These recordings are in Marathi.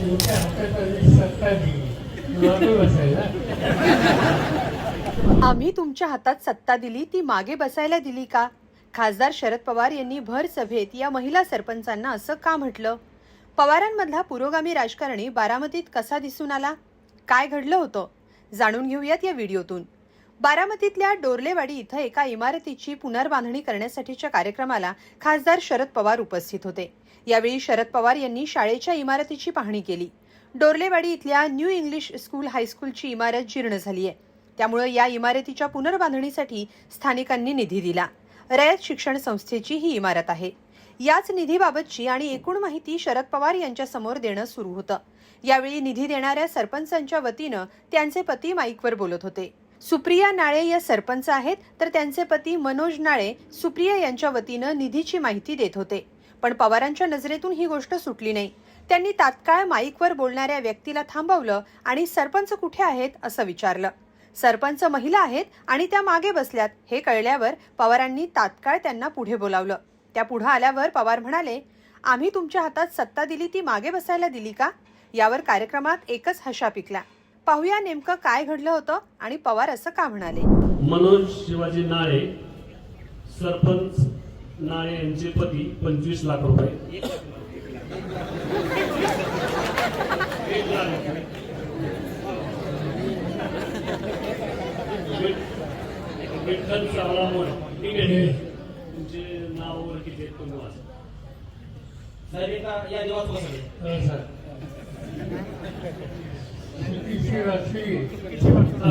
तुमच्या हातात सत्ता दिली बसायला आम्ही तुमच्या हातात सत्ता दिली ती मागे बसायला दिली का? खासदार शरद पवार यांनी भर सभेत या महिला सरपंचांना असं का म्हटलं? पवारांमधला पुरोगामी राजकारणी बारामतीत कसा दिसून आला? काय घडलं होतं? जाणून घेऊयात या व्हिडिओतून. बारामतीतल्या डोरलेवाडी इथं एका इमारतीची पुनर्बांधणी करण्यासाठीच्या कार्यक्रमाला खासदार शरद पवार उपस्थित होते. यावेळी शरद पवार यांनी शाळेच्या इमारतीची पाहणी केली. डोरलेवाडी इथल्या न्यू इंग्लिश स्कूल हायस्कूलची इमारत जीर्ण झाली आहे. त्यामुळे या इमारतीच्या पुनर्बांधणीसाठी स्थानिकांनी निधी दिला. रयत शिक्षण संस्थेची ही इमारत आहे. याच निधीबाबतची आणि एकूण माहिती शरद पवार यांच्या समोर देणं सुरू होतं. यावेळी निधी देणाऱ्या सरपंचांच्या वतीनं त्यांचे पती माईकवर बोलत होते. सुप्रिया नाळे या सरपंच आहेत तर त्यांचे पती मनोज नाळे सुप्रिया यांच्या वतीनं निधीची माहिती देत होते. पण पवारांच्या नजरेतून ही गोष्ट सुटली नाही. त्यांनी तात्काळ माईकवर बोलणाऱ्या व्यक्तीला थांबवलं आणि सरपंच कुठे आहेत असं विचारलं. सरपंच महिला आहेत आणि त्या मागे बसल्यात हे कळल्यावर पवारांनी तात्काळ त्यांना पुढे बोलावलं. त्या पुढे आल्यावर पवार म्हणाले आम्ही तुमच्या हातात सत्ता दिली ती मागे बसायला दिली का? यावर कार्यक्रमात एकच हशा पिकला. पाहूया नेमकं काय घडलं होतं आणि पवार असं का म्हणाले. मनोज शिवाजी नाळे सरपंच नाळे यांचे पती पंचवीस लाख रुपये. ठीक आहे तुमचे नाव वगैरे किती आहेत एका या सर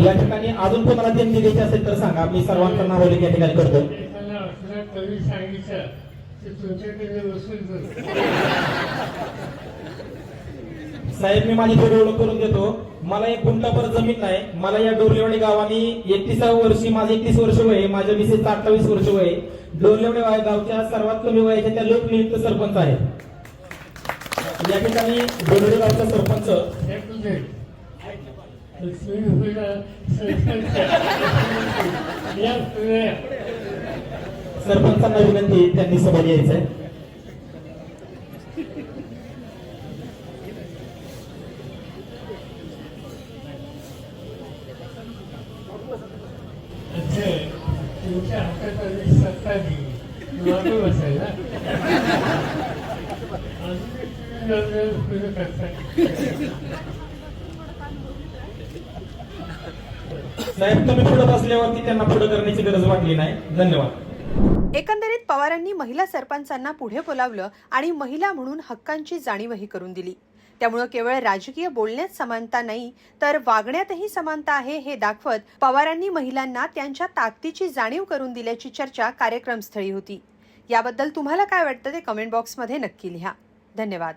या ठिकाणी अजून कोणाला देणगी द्यायची असेल तर सांगा. मी सर्वांचं नाव उल्लेख या ठिकाणी करतो. साहेब मी माझी थोडी ओळख करून देतो. मला एक गुंठाभर जमीन नाही. मला या डोरलेवाडी गावानी एकतीसाव्या वर्षी माझे एकतीस वर्ष वय आहे. माझ्या मिसेस अठ्ठावीस वर्ष वय आहे. डोरलेवाडी गावच्या सर्वात कमी वयाच्या त्या लोकनियुक्त सरपंच आहेत. या ठिकाणी डोरलेवाडी गावचा सरपंच हे कुठे लक्ष्मी फुला सरपंच या फुल्या सरपंचांना विनंती त्यांनी सभेत यायचंय अच्छा तुमच्या हातात आधी सत्ता दिली मागे बसायला अजून तुम्ही जरा पुढे करताय साहेब तुम्ही पुढे बसल्यावरती त्यांना पुढे करण्याची गरज वाटली नाही. धन्यवाद. एकंदरीत पवारांनी महिला सरपंचांना पुढे बोलावलं आणि महिला म्हणून हक्कांची जाणीवही करून दिली. त्यामुळे केवळ राजकीय बोलण्यात समानता नाही तर वागण्यातही समानता आहे हे दाखवत पवारांनी महिलांना त्यांच्या ताकदीची जाणीव करून दिल्याची चर्चा कार्यक्रमस्थळी होती. याबद्दल तुम्हाला काय वाटतं ते कमेंट बॉक्समध्ये नक्की लिहा. धन्यवाद.